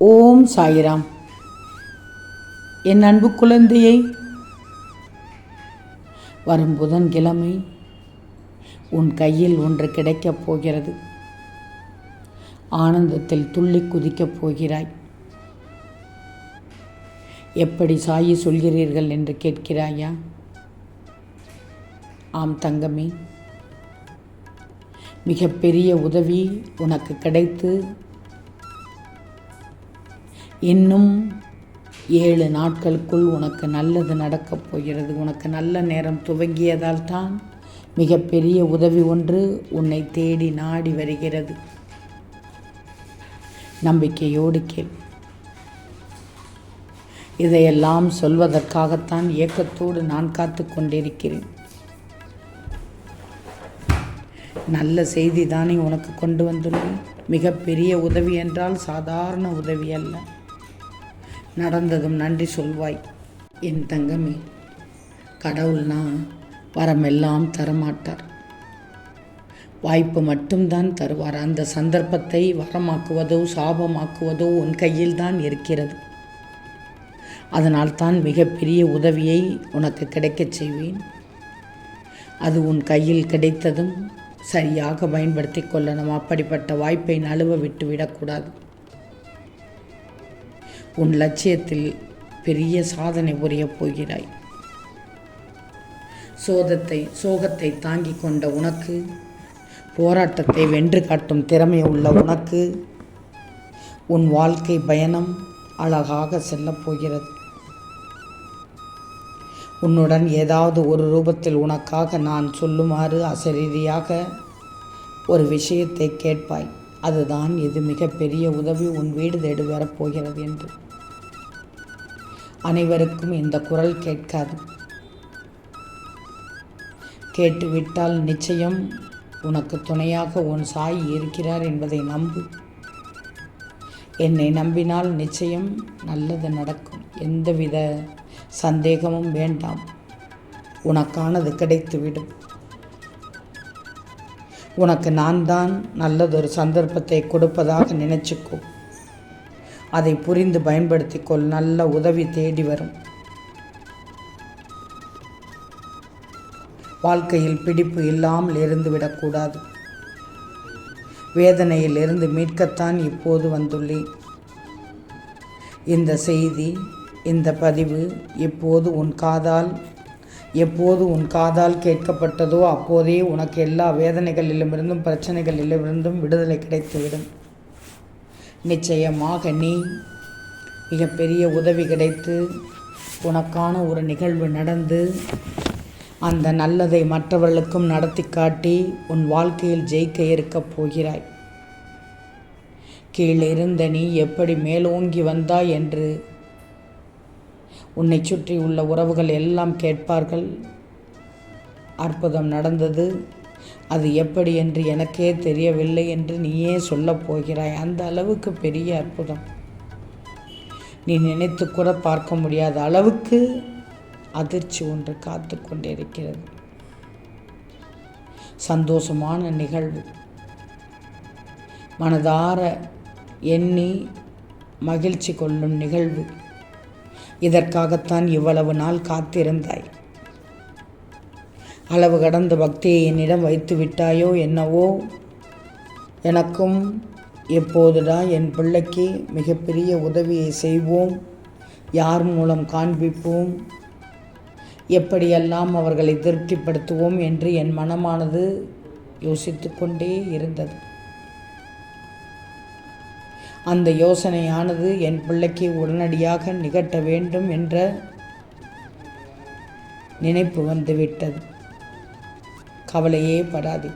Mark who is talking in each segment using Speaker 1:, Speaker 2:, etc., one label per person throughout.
Speaker 1: ஓம் சாயிராம். என் அன்பு குழந்தையை வரும் புதன்கிழமை உன் கையில் ஒன்று கிடைக்கப் போகிறது. ஆனந்தத்தில் துள்ளி குதிக்கப் போகிறாய். எப்படி சாயி சொல்கிறீர்கள் என்று கேட்கிறாயா? ஆம் தங்கமே மிகப்பெரிய உதவி உனக்கு கிடைத்து இன்னும் ஏழு நாட்களுக்குள் உனக்கு நல்லது நடக்கப் போகிறது. உனக்கு நல்ல நேரம் துவங்கியதால் தான் மிகப்பெரிய உதவி ஒன்று உன்னை தேடி நாடி வருகிறது. நம்பிக்கையோடு கேள். இதையெல்லாம் சொல்வதற்காகத்தான் ஏக்கத்தோடு நான் காத்து கொண்டிருக்கிறேன். நல்ல செய்தி தானே உனக்கு கொண்டு வந்துள்ளேன். மிகப்பெரிய உதவி என்றால் சாதாரண உதவி அல்ல. நடந்ததும் நன்றி சொல்வாய். என் தங்கமே கடவுள்னா வரமெல்லாம் தரமாட்டார். வாய்ப்பு மட்டும்தான் தருவார். அந்த சந்தர்ப்பத்தை வரமாக்குவதோ சாபமாக்குவதோ உன் கையில் தான் இருக்கிறது. அதனால் தான் மிகப்பெரிய உதவியை உனக்கு கிடைக்கச் செய்வேன். அது உன் கையில் கிடைத்ததும் சரியாக பயன்படுத்தி கொள்ளணும். அப்படிப்பட்ட வாய்ப்பை நழுவ விட்டு விடக்கூடாது. உன் லட்சியத்தில் பெரிய சாதனை புரியப் போகிறாய். சோதத்தை சோகத்தை தாங்கிக் கொண்ட உனக்கு போராட்டத்தை வென்று காட்டும் திறமை உள்ள உனக்கு உன் வாழ்க்கை பயணம் அழகாக செல்லப் போகிறது. உன்னுடன் ஏதாவது ஒரு ரூபத்தில் உனக்காக நான் சொல்லுமாறு அசரீதியாக ஒரு விஷயத்தை கேட்பாய். அதுதான் இது மிகப்பெரிய உதவி உன் வீடு தேடி வரப்போகிறது என்று. அனைவருக்கும் இந்த குரல் கேட்காது. கேட்டுவிட்டால் நிச்சயம் உனக்கு துணையாக உன் சாய் இருக்கிறார் என்பதை நம்பு. என்னை நம்பினால் நிச்சயம் நல்லது நடக்கும். எந்தவித சந்தேகமும் வேண்டாம். உனக்கானது கிடைத்துவிடும். உனக்கு நான் தான் நல்லதொரு சந்தர்ப்பத்தை கொடுப்பதாக நினைச்சுக்கோ. அதை புரிந்து பயன்படுத்திக்கொள். நல்ல உதவி தேடி வரும். வாழ்க்கையில் பிடிப்பு இல்லாமல் இருந்து விடக்கூடாது. வேதனையில் இருந்து மீட்கத்தான் இப்போது வந்துள்ளேன். இந்த செய்தி இந்த பதிவு எப்போது உன் காதால் எப்போது உன் காதால் கேட்கப்பட்டதோ அப்போதே உனக்கு எல்லா வேதனைகளிலுமிருந்தும் பிரச்சனைகளிலிருந்தும் விடுதலை கிடைத்துவிடும். நிச்சயமாக நீ மிகப்பெரிய உதவி கிடைத்து உனக்கான ஒரு நிகழ்வு நடந்து அந்த நல்லதை மற்றவர்களுக்கும் நடத்தி காட்டி உன் வாழ்க்கையில் ஜெயிக்க இருக்கப் போகிறாய். கீழிருந்த நீ எப்படி மேலோங்கி வந்தாய் என்று உன்னை சுற்றி உள்ள உறவுகள் எல்லாம் கேட்பார்கள். அற்புதம் நடந்தது. அது எப்படி என்று எனக்கே தெரியவில்லை என்று நீயே சொல்லப் போகிறாய். அந்த அளவுக்கு பெரிய அற்புதம். நீ நினைத்து கூட பார்க்க முடியாத அளவுக்கு அதிர்ச்சி ஒன்று காத்து கொண்டிருக்கிறது. சந்தோஷமான நிகழ்வு. மனதார எண்ணி மகிழ்ச்சி கொள்ளும் நிகழ்வு. இதற்காகத்தான் இவ்வளவு நாள் காத்திருந்தாய். அளவு கடந்த பக்தியை என்னிடம் வைத்து விட்டாயோ என்னவோ? எனக்கும் எப்போதுடா என் பிள்ளைக்கு மிகப்பெரிய உதவியை செய்வோம் யார் மூலம் காண்பிப்போம்? எப்படியெல்லாம் அவர்களை திருப்திப்படுத்துவோம் என்று என் மனமானது யோசித்து கொண்டே இருந்தது. அந்த யோசனையானது என் பிள்ளைக்கு உடனடியாக நிகட்ட வேண்டும் என்ற நினைப்பு வந்துவிட்டது. கவலையே படாது.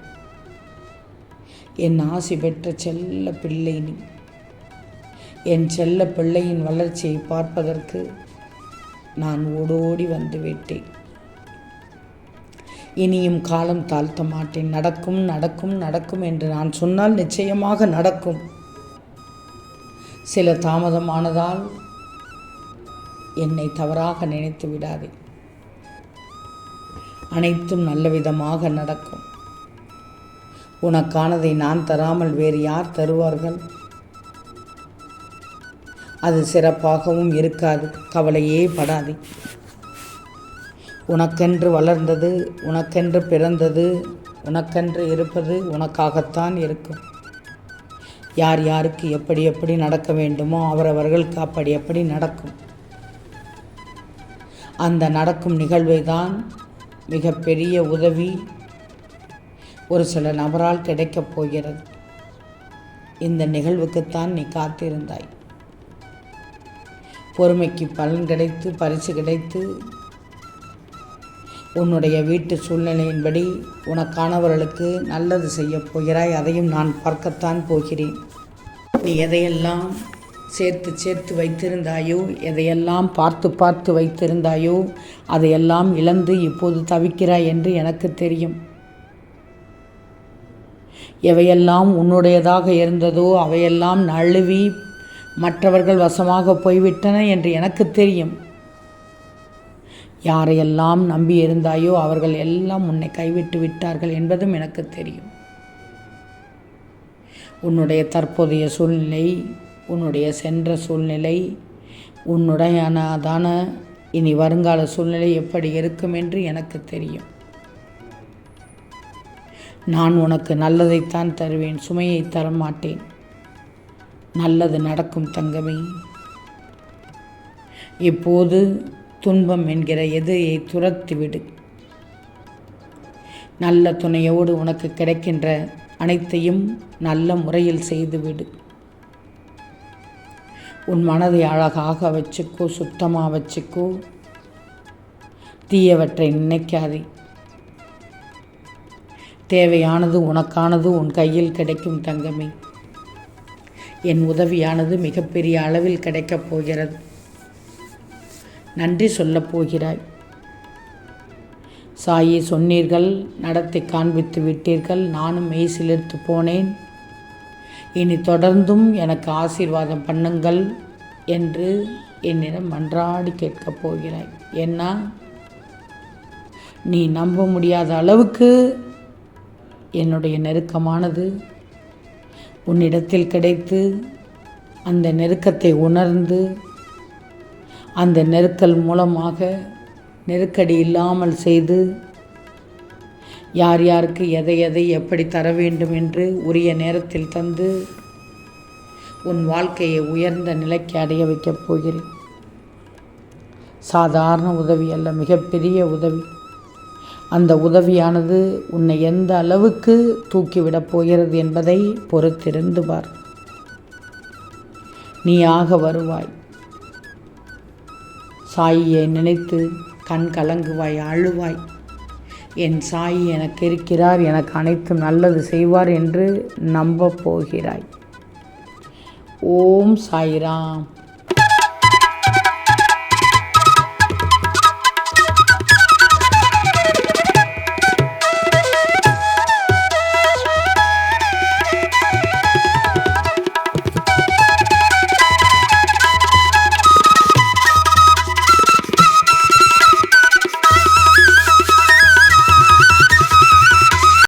Speaker 1: என் ஆசி பெற்ற செல்ல பிள்ளை நீ. என் செல்ல பிள்ளையின் வளர்ச்சியை பார்ப்பதற்கு நான் ஓடோடி வந்துவிட்டேன் இனியும் காலம் தாழ்த்த மாட்டேன். நடக்கும் நடக்கும் நடக்கும் என்று நான் சொன்னால் நிச்சயமாக நடக்கும். சில தாமதமானதால் என்னை தவறாக நினைத்து விடாதே. அனைத்தும் நல்ல விதமாக நடக்கும். உனக்கானதை நான் தராமல் வேறு யார் தருவார்கள்? அது சிறப்பாகவும் இருக்காது. கவலையே படாதே. உனக்கென்று வளர்ந்தது உனக்கென்று பிறந்தது உனக்கென்று இருப்பது உனக்காகத்தான் இருக்கும். யார் யாருக்கு எப்படி எப்படி நடக்க வேண்டுமோ அவரவர்களுக்கு அப்படி எப்படி நடக்கும். அந்த நடக்கும் நிகழ்வை தான் மிகப்பெரிய உதவி ஒரு சில நபரால் கிடைக்கப் போகிறது. இந்த நிகழ்வுக்குத்தான் நீ காத்திருந்தாய். பொறுமைக்கு பலன் கிடைத்து பரிசு கிடைத்து உன்னுடைய வீட்டு சூழ்நிலையின்படி உனக்கானவர்களுக்கு நல்லது செய்யப் போகிறாய். அதையும் நான் பார்க்கத்தான் போகிறேன். நீ எதையெல்லாம் சேர்த்து சேர்த்து வைத்திருந்தாயோ? எதையெல்லாம் பார்த்து பார்த்து வைத்திருந்தாயோ? அதையெல்லாம் இழந்து இப்போது தவிக்கிறாய் என்று எனக்கு தெரியும். எவையெல்லாம் உன்னுடையதாக இருந்ததோ அவையெல்லாம் நழுவி மற்றவர்கள் வசமாக போய்விட்டன என்று எனக்கு தெரியும். யாரையெல்லாம் நம்பி இருந்தாயோ அவர்கள் எல்லாம் உன்னை கைவிட்டு விட்டார்கள் என்பதும் எனக்கு தெரியும். உன்னுடைய தற்போதைய சூழ்நிலை உன்னுடைய சென்ற சூழ்நிலை உன்னுடையானதான இனி வருங்கால சூழ்நிலை எப்படி இருக்கும் என்று எனக்கு தெரியும். நான் உனக்கு நல்லதைத்தான் தருவேன் சுமையை தரமாட்டேன். நல்லது நடக்கும் தங்கமே. இப்போது துன்பம் என்கிற எதிரியை துரத்திவிடு. நல்ல துணையோடு உனக்கு கிடைக்கின்ற அனைத்தையும் நல்ல முறையில் செய்துவிடு. உன் மனதை அழகாக வச்சுக்கோ சுத்தமாக வச்சுக்கோ. தீயவற்றை நினைக்காதே. தேவையானது உனக்கானது உன் கையில் கிடைக்கும் தங்கமே. என் உதவியானது மிகப்பெரிய அளவில் கிடைக்கப் போகிறது. நன்றி சொல்லப் போகிறாய். சாயி சொன்னீர்கள் நடத்தி காண்பித்து விட்டீர்கள் நானும் மெய் சிலிர்த்து போனேன். இனி தொடர்ந்தும் எனக்கு ஆசீர்வாதம் பண்ணுங்கள் என்று என்னிடம் மன்றாடி கேட்கப் போகிறாய். ஏன்னா நீ நம்ப முடியாத அளவுக்கு என்னுடைய நெருக்கமானது உன்னிடத்தில் கிடைத்து அந்த நெருக்கத்தை உணர்ந்து அந்த நெருக்கல் மூலமாக நெருக்கடி இல்லாமல் செய்து யார் யாருக்கு எதை எதை எப்படி தர வேண்டும் என்று உரிய நேரத்தில் தந்து உன் வாழ்க்கையை உயர்ந்த நிலைக்கு அடைய வைக்கப் போகிறேன். சாதாரண உதவி அல்ல மிகப்பெரிய உதவி. அந்த உதவியானது உன்னை எந்த அளவுக்கு தூக்கிவிடப் போகிறது என்பதை பொறுத்திருந்து பார். நீயாக வருவாய். சாயியை நினைத்து கண் கலங்குவாய் அழுவாய் என் சாயி எனக்கு இருக்கிறார் எனக்கு அனைத்தும் நல்லது செய்வார் என்று நம்ப போகிறாய். ஓம் சாய்ராம்.